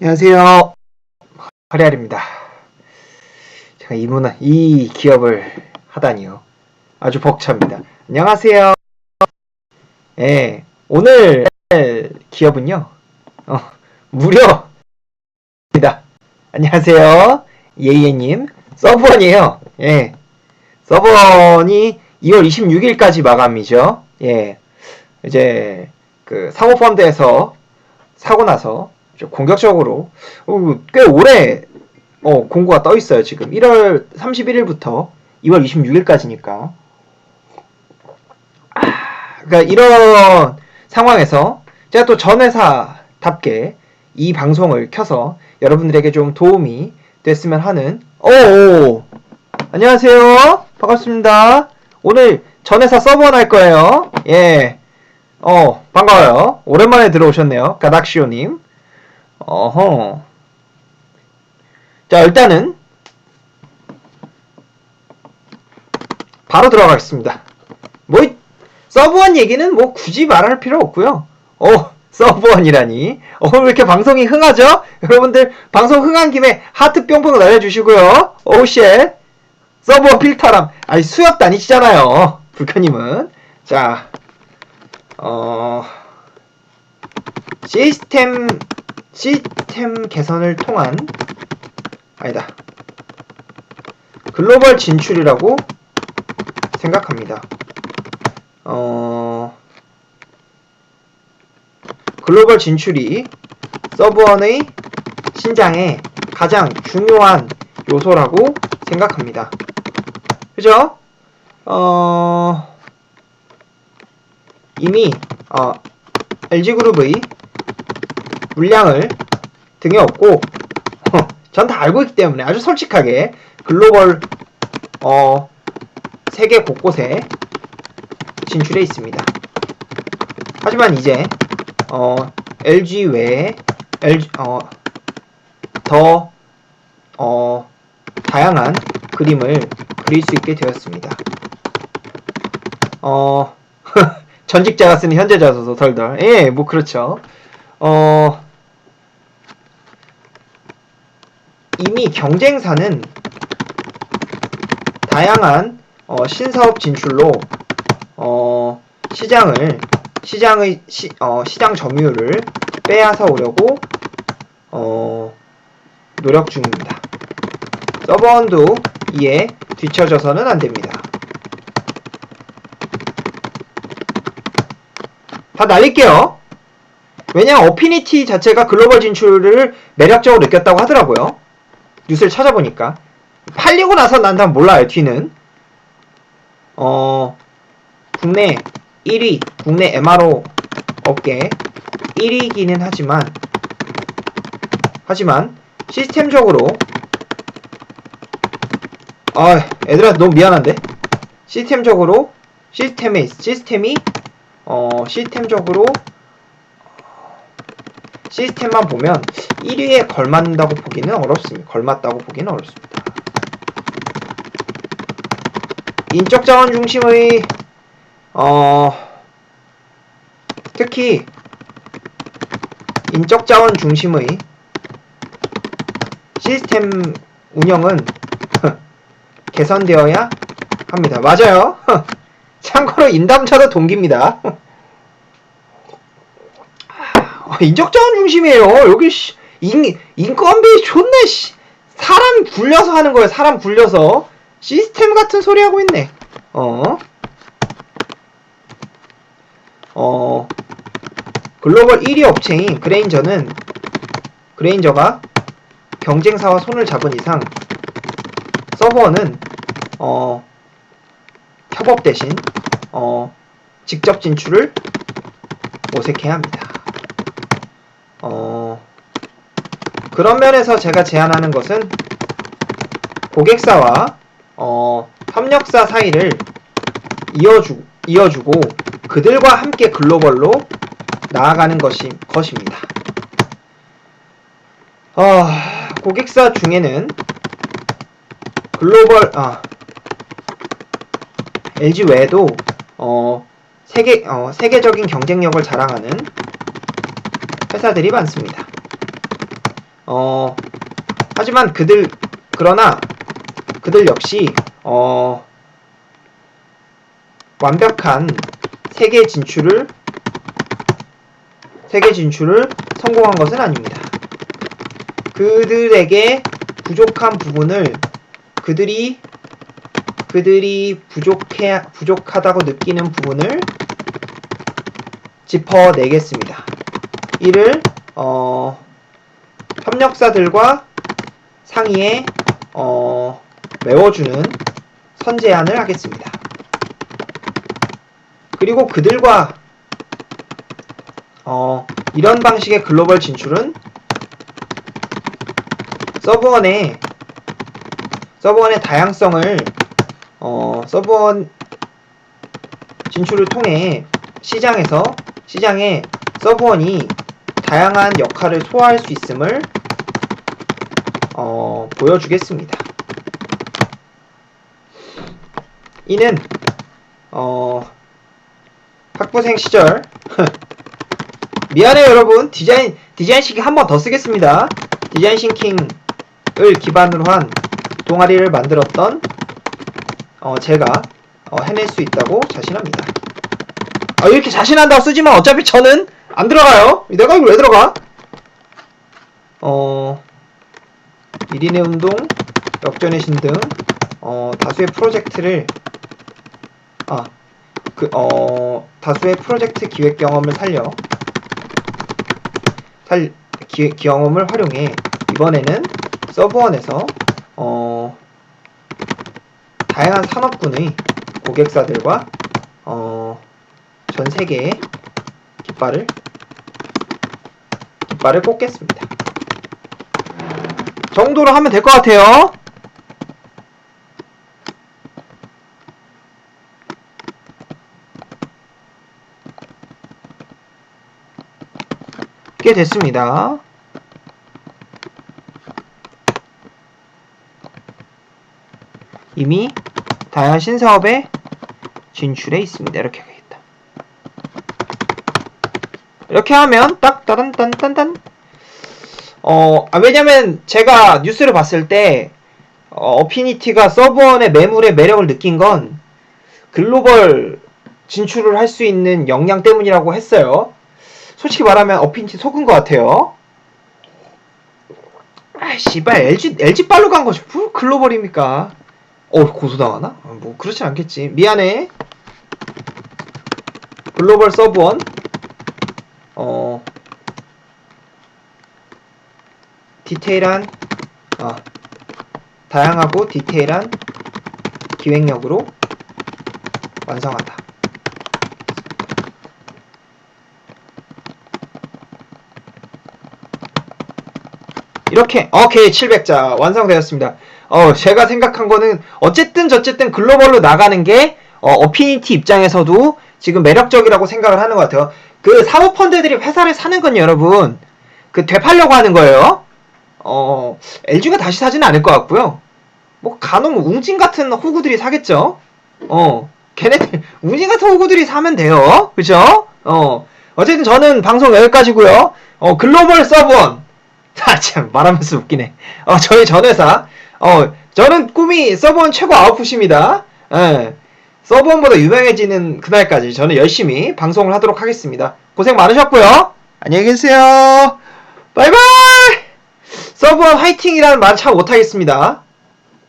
안녕하세요. 허리알입니다. 제가 이 문화, 이 기업을 하다니요. 아주 벅찹니다. 안녕하세요. 예, 오늘 기업은요, 어, 무려, 입니다. 안녕하세요. 예예님. 서브원이에요. 예. 서브원이 2월 26일까지 마감이죠. 예. 이제, 그, 사모펀드에서 사고 나서 좀 공격적으로 어, 꽤 오래 어, 공고가 떠 있어요 지금. 1월 31일부터 2월 26일까지니까. 아, 그러니까 이런 상황에서 제가 또 전 회사답게 이 방송을 켜서 여러분들에게 좀 도움이 됐으면 하는 오 안녕하세요. 반갑습니다. 오늘 전 회사 서버 할 거예요. 예. 어, 반가워요. 오랜만에 들어오셨네요. 가닥시오님. 어허. 자, 일단은, 바로 들어가겠습니다. 뭐, 이- 서브원 얘기는 뭐 굳이 말할 필요 없고요 어, 서브원이라니. 어, 왜 이렇게 방송이 흥하죠? 여러분들, 방송 흥한 김에 하트 뿅뿅 날려주시고요. 오우, 쉣. 서브원 필터람. 아니, 수협 다니시잖아요. 불카님은. 자, 어, 시스템, 시스템 개선을 통한, 아니다. 글로벌 진출이라고 생각합니다. 어, 글로벌 진출이 서브원의 신장의 가장 중요한 요소라고 생각합니다. 그죠? 어, 이미 어, LG그룹의 물량을 등에 업고 전 다 알고 있기 때문에 아주 솔직하게 글로벌 어, 세계 곳곳에 진출해 있습니다. 하지만 이제 어, LG 외에 LG 어, 더 어, 다양한 그림을 그릴 수 있게 되었습니다. 어, 전직자가 쓰는 현재자 소서 덜덜. 예, 뭐 그렇죠. 어 이미 경쟁사는 다양한 어, 신사업 진출로 어, 시장을 시장의 시, 어, 시장 점유율을 빼앗아 오려고 어, 노력 중입니다. 서버원도 이에 뒤처져서는 안 됩니다. 다 날릴게요. 왜냐 어피니티 자체가 글로벌 진출을 매력적으로 느꼈다고 하더라고요. 뉴스를 찾아보니까 팔리고 나서 난 다음 몰라요 뒤는. 어 국내 1위 국내 MRO 업계 1위기는 하지만 하지만 시스템적으로 아 애들아 너무 미안한데? 시스템적으로 시스템에 시스템이 어, 시스템적으로 시스템만 보면 1위에 걸맞는다고 보기는 어렵습니다. 걸맞다고 보기는 어렵습니다. 인적 자원 중심의 어, 특히 인적 자원 중심의 시스템 운영은 개선되어야 합니다. 맞아요. 참고로 인담차도 동기입니다. 어, 인적자원 중심이에요. 여기 씨, 인, 인건비 존나 씨. 사람 굴려서 하는 거예요. 사람 굴려서 시스템 같은 소리 하고 있네. 어. 어. 글로벌 1위 업체인 그레인저는 그레인저가 경쟁사와 손을 잡은 이상 서버는 어 협업 대신 어, 직접 진출을 모색해야 합니다. 어, 그런 면에서 제가 제안하는 것은 고객사와 어, 협력사 사이를 이어주, 이어주고 그들과 함께 글로벌로 나아가는 것이, 것입니다. 어, 고객사 중에는 글로벌, 아, LG 외에도 어, 세계 어, 세계적인 경쟁력을 자랑하는 회사들이 많습니다. 어, 하지만 그들, 그러나 그들 역시, 어, 완벽한 세계 진출을, 세계 진출을 성공한 것은 아닙니다. 그들에게 부족한 부분을 그들이 그들이 부족해 부족하다고 느끼는 부분을 짚어내겠습니다. 이를 어, 협력사들과 상의에 어, 메워주는 선제안을 하겠습니다. 그리고 그들과 어, 이런 방식의 글로벌 진출은 서브원의 서브원의 다양성을 어, 서브원 진출을 통해 시장에서 시장에 서브원이 다양한 역할을 소화할 수 있음을 어, 보여주겠습니다. 이는 어, 학부생 시절 미안해요 여러분 디자인 디자인 싱킹 한 번 더 쓰겠습니다. 디자인 싱킹을 기반으로 한 동아리를 만들었던 어, 제가 어, 해낼 수 있다고 자신합니다. 아, 이렇게 자신한다고 쓰지만 어차피 저는 안 들어가요. 내가 이걸 왜 들어가? 어, 1인의 운동, 역전의 신 등, 어, 다수의 프로젝트를, 아, 그, 어, 다수의 프로젝트 기획 경험을 살려, 살, 기, 경험을 활용해, 이번에는 서브원에서, 어, 다양한 산업군의 고객사들과, 어, 전 세계의 깃발을 깃발을 꽂겠습니다. 정도로 하면 될 것 같아요. 꽤 됐습니다. 이미 다양한 신사업에 진출해 있습니다. 이렇게 하겠다. 이렇게 하면 딱 따단 딴딴딴 어 아, 왜냐면 제가 뉴스를 봤을 때 어, 어피니티가 서버원의 매물의 매력을 느낀 건 글로벌 진출을 할 수 있는 역량 때문이라고 했어요. 솔직히 말하면 어피니티 속은 것 같아요. 아, 씨발 LG LG 빨로 간 것이 뭐 글로벌입니까? 어 고소당하나? 아, 뭐 그렇진 않겠지. 미안해. 글로벌 서브원 어 디테일한 어, 다양하고 디테일한 기획력으로 완성한다. 이렇게 오케이 700자 완성되었습니다. 어 제가 생각한 거는 어쨌든 저쨌든 글로벌로 나가는 게 어, 어피니티 입장에서도 지금 매력적이라고 생각을 하는 것 같아요. 그 사모펀드들이 회사를 사는 건 여러분 그 되팔려고 하는 거예요. 어 LG가 다시 사지는 않을 것 같고요. 뭐 간혹 웅진 같은 호구들이 사겠죠. 어 걔네들 웅진 같은 호구들이 사면 돼요. 그죠? 어 어쨌든 저는 방송 여기까지고요. 어 글로벌 서브원 아 참 말하면서 웃기네. 어 저희 전 회사 어 저는 꿈이 서브원 최고 아웃풋입니다. 예. 서브원보다 유명해지는 그날까지 저는 열심히 방송을 하도록 하겠습니다. 고생 많으셨고요. 안녕히 계세요. 바이바이! 서브원 화이팅이라는 말 참 못하겠습니다.